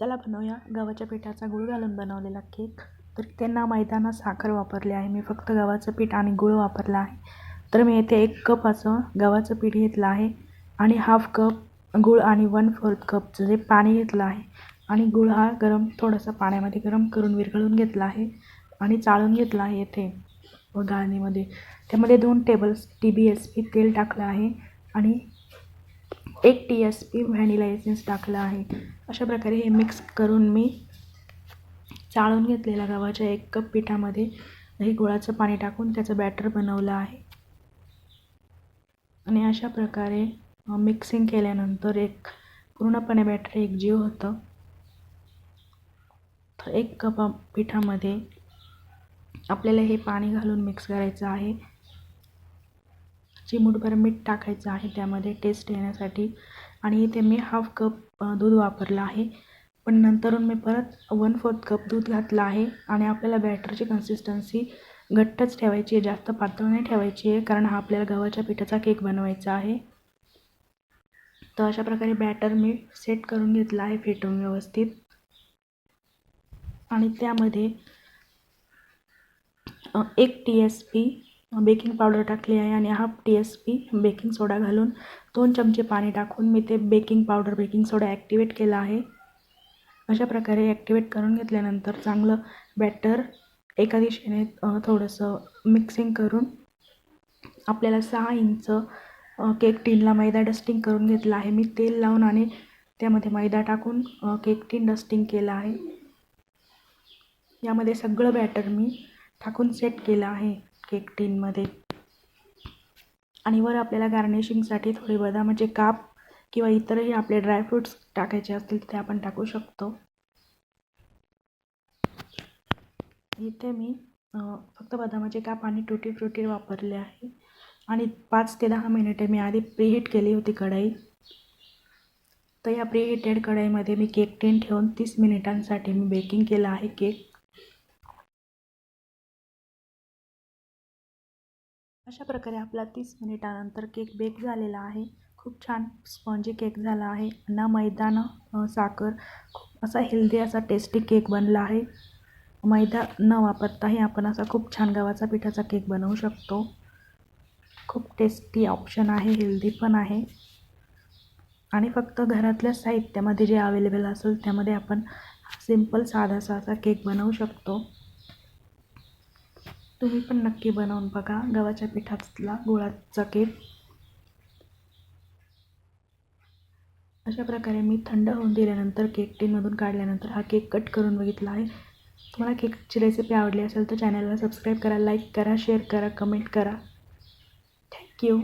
चला बनवूया. गव्हाच्या पिठाचा गुळ घालून बनवलेला केक. तर त्यांना मैदाना साखर वापरली आहे. मी फक्त गव्हाचं पीठ आणि गुळ वापरला आहे. तर मी येथे एक कप असं गव्हाचं पीठ घेतलं आहे आणि हाफ कप गूळ आणि वन फोर्थ कपचं जे पाणी घेतलं आहे आणि गुळ हा गरम थोडंसं पाण्यामध्ये गरम करून विरघळून घेतला आहे आणि चाळून घेतला आहे येथे. व गाळणीमध्ये. त्यामध्ये दोन table T B S P तेल टाकलं आहे आणि एक T S P vanilla essence टाकला आहे. अशा प्रकारे हे मिक्स करून मी चाळून घेतलेल्या गव्हाच्या एक कप पिठामध्ये हे गुळाचं पाणी टाकून त्याचं बॅटर बनवलं आहे. आणि अशा प्रकारे मिक्सिंग केल्यानंतर एक पूर्णपणे बॅटर एकजीव होतं. तर एक कप पिठामध्ये आपल्याला हे पाणी घालून मिक्स करायचं आहे. चिमूटभर मीठ टाकायचं आहे त्यामध्ये टेस्ट येण्यासाठी. आणि इथे मी हाफ कप दूध वापरलं आहे. पण नंतरून मी परत वन फोर्थ कप दूध घातलं आहे. आणि आपल्याला बॅटरची कन्सिस्टन्सी घट्टच ठेवायची आहे जास्त पातळ नाही ठेवायची आहे कारण हा आपल्याला गव्हाच्या पिठाचा केक बनवायचा आहे. तर अशा प्रकारे बॅटर मी सेट करून घेतला आहे फेटून व्यवस्थित. आणि त्यामध्ये एक T S P baking powder टाकली आहे आणि half T S P baking soda घालून दोन चमचे पाणी टाकून मी ते baking powder baking soda activate केला आहे. अशा प्रकारे ॲक्टिवेट करून घेतल्यानंतर चांगलं बॅटर एका दिशेने थोडंसं मिक्सिंग करून आपल्याला सहा इंच केक टीनला मैदा डस्टिंग करून घेतला आहे. मी तेल लावून आणि त्यामध्ये मैदा टाकून केक टीन डस्टिंग केलं आहे. यामध्ये सगळं बॅटर मी टाकून सेट केलं आहे. केक टीनमध्ये आणि वर आपल्याला गार्निशिंगसाठी थोडे बदामाचे काप किंवा इतरही आपले ड्रायफ्रूट्स टाकायचे असतील ते आपण टाकू शकतो. इथे मी फक्त बदामाचे काप आणि टुटी फ्रुटी वापरले आहे. आणि पाच ते दहा मिनिटे मी आधी प्रीहीट केली होती कढई. तर या प्रीहिटेड कढईमध्ये मी केक टीन ठेवून तीस मिनिटांसाठी मी बेकिंग केलं आहे केक अशा प्रकारे आपला तीस मिनिटानंतर केक बेक झालेला आहे. खूप छान स्पॉन्जी केक झाला आहे. ना मैदा न साखर. खूप असा हेल्दी असा टेस्टी केक बनला आहे. मैदा न वापरताही आपण असा खूप छान गव्हाचा पिठाचा केक बनवू शकतो. खूप टेस्टी ऑप्शन आहे हेल्दी पण आहे. आणि फक्त घरातल्या साहित्यामध्ये जे अवेलेबल असेल त्यामध्ये आपण सिंपल साधासा असा केक बनवू शकतो. तुम्ही पण नक्की बनवून बघा. गव्हाच्या पिठातला गुळाचा केक अशा प्रकारे मी थंड होऊन दिल्यानंतर केक टीनमधून काढल्यानंतर हा केक कट करून बघितला आहे. तुम्हाला केकची रेसिपी आवडली असेल तर चॅनलला सबस्क्राईब करा लाईक करा शेअर करा कमेंट करा. थँक्यू